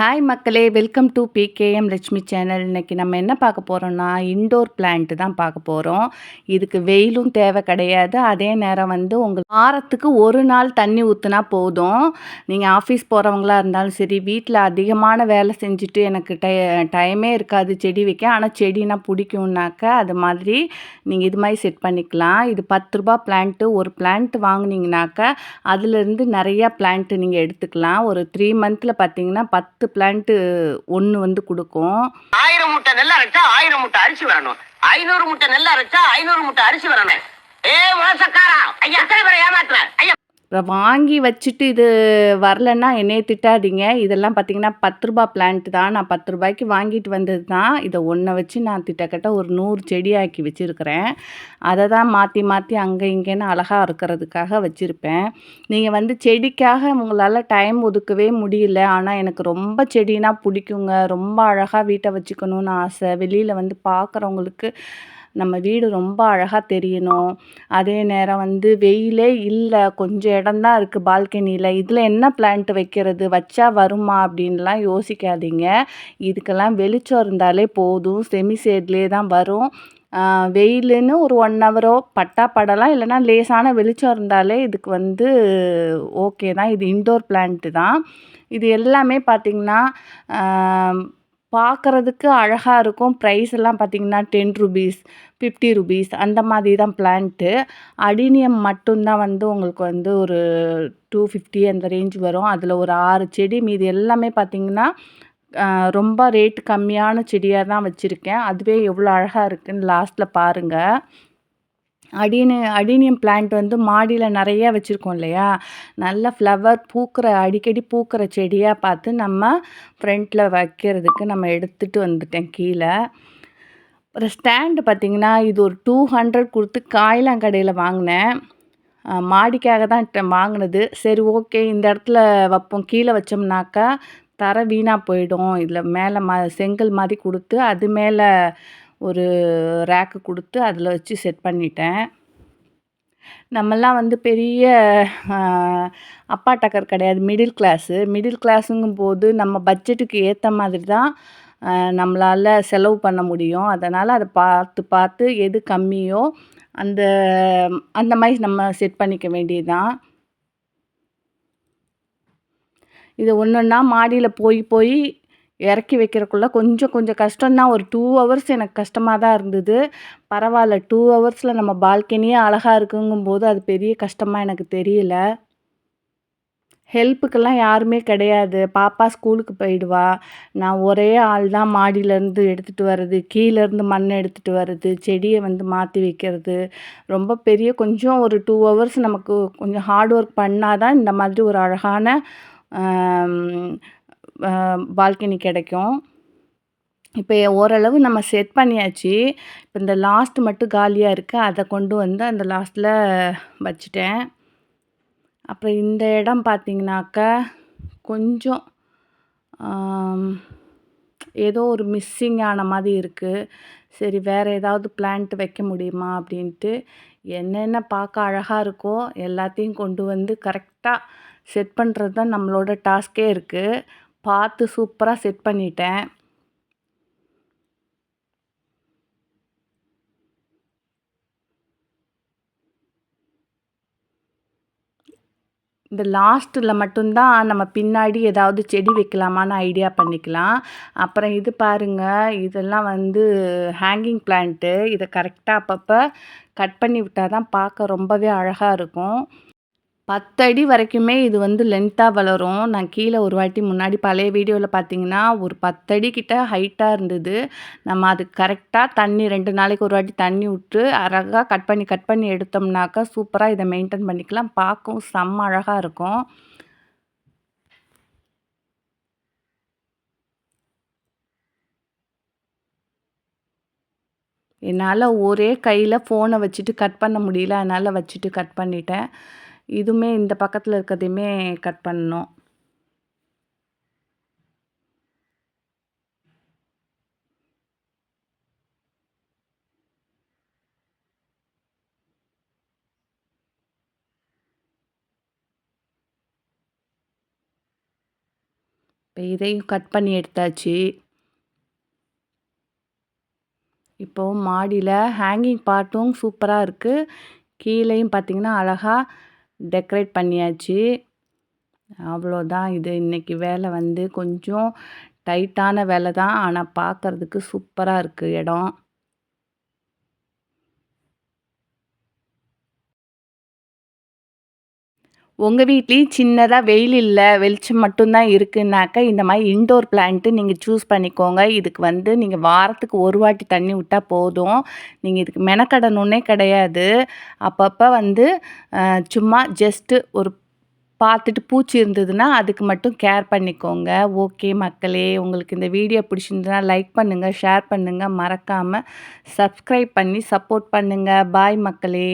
Hi மக்களே. Welcome to PKM Lakshmi channel இன்றைக்கி நம்ம என்ன பார்க்க போகிறோம்னா இன்டோர் பிளான்ட்டு தான் பார்க்க போகிறோம் இதுக்கு வெயிலும் தேவை கிடையாது. அதே நேரம் வந்து உங்கள் வாரத்துக்கு ஒரு நாள் தண்ணி ஊற்றுனா போதும். நீங்கள் ஆஃபீஸ் போகிறவங்களா இருந்தாலும் சரி வீட்டில் அதிகமான வேலை செஞ்சுட்டு எனக்கு டை டைமே இருக்காது செடி வைக்க. ஆனால் செடினா பிடிக்கும்னாக்க அது மாதிரி நீங்கள் இது மாதிரி செட் பண்ணிக்கலாம். இது பத்து ரூபா பிளான்ட்டு ஒரு பிளான்ட் வாங்கினீங்கனாக்க அதுலேருந்து நிறையா பிளான்ட்டு நீங்கள் எடுத்துக்கலாம். ஒரு த்ரீ மந்தில் பார்த்தீங்கன்னா பத்து பிளான்ட்டு ஒன்று வந்து கொடுக்கும். ஆயிரம் முட்டை நெல் அரைச்சா ஆயிரம் முட்டை அரிசி வரணும். ஐநூறு முட்டை நெல் அரைச்சா ஐநூறு முட்டை அரிசி வரணும். ஏ மோசக்காரா? ஐயா எத்தனை பேரை ஏமாத்துறேன் ஐயா அப்புறம் வாங்கி வச்சுட்டு இது வரலன்னா என்னைய திட்டாதீங்க. இதெல்லாம் பார்த்தீங்கன்னா பத்து ரூபா பிளான்ட் தான். நான் பத்து ரூபாய்க்கு வாங்கிட்டு வந்தது தான். இதை ஒன்றை வச்சு நான் திட்டக்கட்ட ஒரு நூறு செடியாக்கி வச்சுருக்கிறேன். அதை தான் மாற்றி மாற்றி அங்கே இங்கேன்னு அழகாக இருக்கிறதுக்காக வச்சுருப்பேன். நீங்கள் வந்து செடிக்காக உங்களால் டைம் ஒதுக்கவே முடியல. ஆனால் எனக்கு ரொம்ப செடினா பிடிக்குங்க. ரொம்ப அழகாக வீட்டை வச்சுக்கணும்னு ஆசை. வெளியில் வந்து பார்க்குறவங்களுக்கு நம்ம வீடு ரொம்ப அழகாக தெரியணும். அதே நேரம் வந்து வெயிலே இல்லை கொஞ்சம் இடம்தான் இருக்குது பால்கனியில் இதில் என்ன பிளான்ட் வைக்கிறது? வச்சா வருமா? அப்படின்லாம் யோசிக்காதீங்க. இதுக்கெல்லாம் வெளிச்சம் இருந்தாலே போதும். செமி சேட்லேயே தான் வரும். வெயிலுன்னு ஒரு ஒன் ஹவரோ பட்டா படலாம். இல்லைனா லேசான வெளிச்சம் இருந்தாலே இதுக்கு வந்து ஓகே தான். இது இன்டோர் பிளான்ட்டு தான். இது எல்லாமே பார்த்திங்கன்னா பார்க்குறதுக்கு அழகாக இருக்கும். ப்ரைஸ் எல்லாம் பார்த்திங்கன்னா டென் ருபீஸ் ஃபிஃப்டி ருபீஸ் அந்த மாதிரி தான் பிளான்ட்டு அடினியம் மட்டும்தான் வந்து உங்களுக்கு வந்து ஒரு டூ ஃபிஃப்டி அந்த ரேஞ்ச் வரும். அதில் ஒரு ஆறு செடி மீதி எல்லாமே பார்த்திங்கன்னா ரொம்ப ரேட் கம்மியான செடியாக தான் வச்சுருக்கேன். அதுவே எவ்வளோ அழகாக இருக்குதுன்னு லாஸ்ட்டில் பாருங்கள் அடினு அடினியம் பிளான்ட் வந்து மாடியில் நிறையா வச்சுருக்கோம் இல்லையா? நல்ல ஃப்ளவர் பூக்கிற அடிக்கடி பூக்கிற செடியாக பார்த்து நம்ம ஃப்ரண்ட்டில் வைக்கிறதுக்கு நம்ம எடுத்துகிட்டு வந்துட்டேன் கீழே. அப்புறம் ஸ்டாண்டு பார்த்திங்கன்னா இது ஒரு டூ ஹண்ட்ரட் கொடுத்து காயிலாங்கடையில் வாங்கினேன். மாடிக்காக தான் வாங்கினது. சரி ஓகே இந்த இடத்துல வைப்போம். கீழே வச்சோம்னாக்கா தர வீணாக போயிடும். இதில் மேலே ம செங்கல் மாதிரி கொடுத்து அது மேலே ஒரு ரேக்கு கொடுத்து அதில் வச்சு செட் பண்ணிட்டேன். நம்மெல்லாம் வந்து பெரிய அப்பா டக்கர் கிடையாது மிடில் கிளாஸு மிடில் கிளாஸுங்கும் போது நம்ம பட்ஜெட்டுக்கு ஏற்ற மாதிரி தான் நம்மளால் செலவு பண்ண முடியும். அதனால் அதை பார்த்து பார்த்து எது கம்மியோ அந்த அந்த மாதிரி நம்ம செட் பண்ணிக்க வேண்டியதுதான். இது ஒன்று ஒன்றா மாடியில் போய் போய் இறக்கி வைக்கிறக்குள்ள கொஞ்சம் கொஞ்சம் கஷ்டம்தான் ஒரு டூ ஹவர்ஸ் எனக்கு கஷ்டமாக தான் இருந்தது. பரவாயில்ல டூ ஹவர்ஸில் நம்ம பால்கனியே அழகாக இருக்குங்கும்போது அது பெரிய கஷ்டமாக எனக்கு தெரியல. ஹெல்ப்புக்கெல்லாம் யாருமே கிடையாது. பாப்பா ஸ்கூலுக்கு போயிடுவா. நான் ஒரே ஆள் தான் மாடியிலேருந்து எடுத்துகிட்டு வர்றது கீழேருந்து மண் எடுத்துகிட்டு வர்றது செடியை வந்து மாற்றி வைக்கிறது. ரொம்ப பெரிய கொஞ்சம் ஒரு டூ ஹவர்ஸ் நமக்கு கொஞ்சம் ஹார்ட் ஒர்க் பண்ணால் தான் இந்த மாதிரி ஒரு அழகான பால்கனி கிடைக்கும். இப்போ ஓரளவு நம்ம செட் பண்ணியாச்சு. இப்போ இந்த லாஸ்ட் மட்டும் காலியாக இருக்குது அதை கொண்டு வந்து அந்த லாஸ்ட்டில் வச்சுட்டேன். அப்புறம் இந்த இடம் பார்த்திங்கனாக்கா கொஞ்சம் ஏதோ ஒரு மிஸ்ஸிங் ஆன மாதிரி இருக்குது சரி வேறு ஏதாவது பிளான்ட் வைக்க முடியுமா அப்படின்ட்டு என்னென்ன பார்க்க அழகாக இருக்கோ எல்லாத்தையும் கொண்டு வந்து கரெக்டாக செட் பண்ணுறது தான் நம்மளோட டாஸ்க்கே இருக்குது பார்த்து சூப்பராக செட் பண்ணிட்டேன். இந்த லாஸ்ட்டில் மட்டும்தான் நம்ம பின்னாடி ஏதாவது செடி வைக்கலாமான்னு ஐடியா பண்ணிக்கலாம். அப்புறம் இது பாருங்கள் இதெல்லாம் வந்து ஹேங்கிங் பிளான்ட்டு இதை கரெக்டாக அப்பப்போ கட் பண்ணி விட்டால் தான் பார்க்க ரொம்பவே அழகாக இருக்கும். பத்தடி வரைக்குமே இது வந்து லென்த்தாக வளரும். நான் கீழே ஒரு வாட்டி முன்னாடி பழைய வீடியோவில் பார்த்தீங்கன்னா ஒரு பத்தடி கிட்ட ஹைட்டாக இருந்தது. நம்ம அது கரெக்டாக தண்ணி ரெண்டு நாளைக்கு ஒரு வாட்டி தண்ணி விட்டு அழகாக கட் பண்ணி கட் பண்ணி எடுத்தோம்னாக்கா சூப்பராக இதை மெயின்டைன் பண்ணிக்கலாம். பார்க்கவும் செம்ம அழகாக இருக்கும். என்னால் ஒரே கையில் ஃபோனை வச்சுட்டு கட் பண்ண முடியல. அதனால் வச்சுட்டு கட் பண்ணிட்டேன். இதுவுமே இந்த பக்கத்தில் இருக்கிறதையுமே கட் பண்ணணும். இப்போ இதையும் கட் பண்ணி எடுத்தாச்சு. இப்போது மாடியில் ஹேங்கிங் பார்ட்டும் சூப்பராக இருக்குது கீழேயும் பார்த்திங்கன்னா அழகாக டெக்கரேட் பண்ணியாச்சு. அவ்வளோதான். இது இன்றைக்கி வேலை வந்து கொஞ்சம் டைட்டான வேலை தான் ஆனால் பார்க்கறதுக்கு சூப்பராக இருக்குது இடம். உங்கள் வீட்லேயும் சின்னதாக வெயில் இல்லை வெளிச்சம் மட்டும்தான் இருக்குன்னாக்கா இந்த மாதிரி இன்டோர் பிளான்ட்டு நீங்கள் சூஸ் பண்ணிக்கோங்க. இதுக்கு வந்து நீங்கள் வாரத்துக்கு ஒரு வாட்டி தண்ணி விட்டால் போதும். நீங்கள் இதுக்கு மெனக்கடணுன்னே கிடையாது. அப்பப்போ வந்து சும்மா ஜஸ்ட்டு ஒரு பார்த்துட்டு பூச்சி இருந்ததுன்னா அதுக்கு மட்டும் கேர் பண்ணிக்கோங்க. ஓகே மக்களே உங்களுக்கு இந்த வீடியோ பிடிச்சிருந்ததுன்னா லைக் பண்ணுங்கள் ஷேர் பண்ணுங்கள் மறக்காமல் சப்ஸ்கிரைப் பண்ணி சப்போர்ட் பண்ணுங்கள் பாய் மக்களே.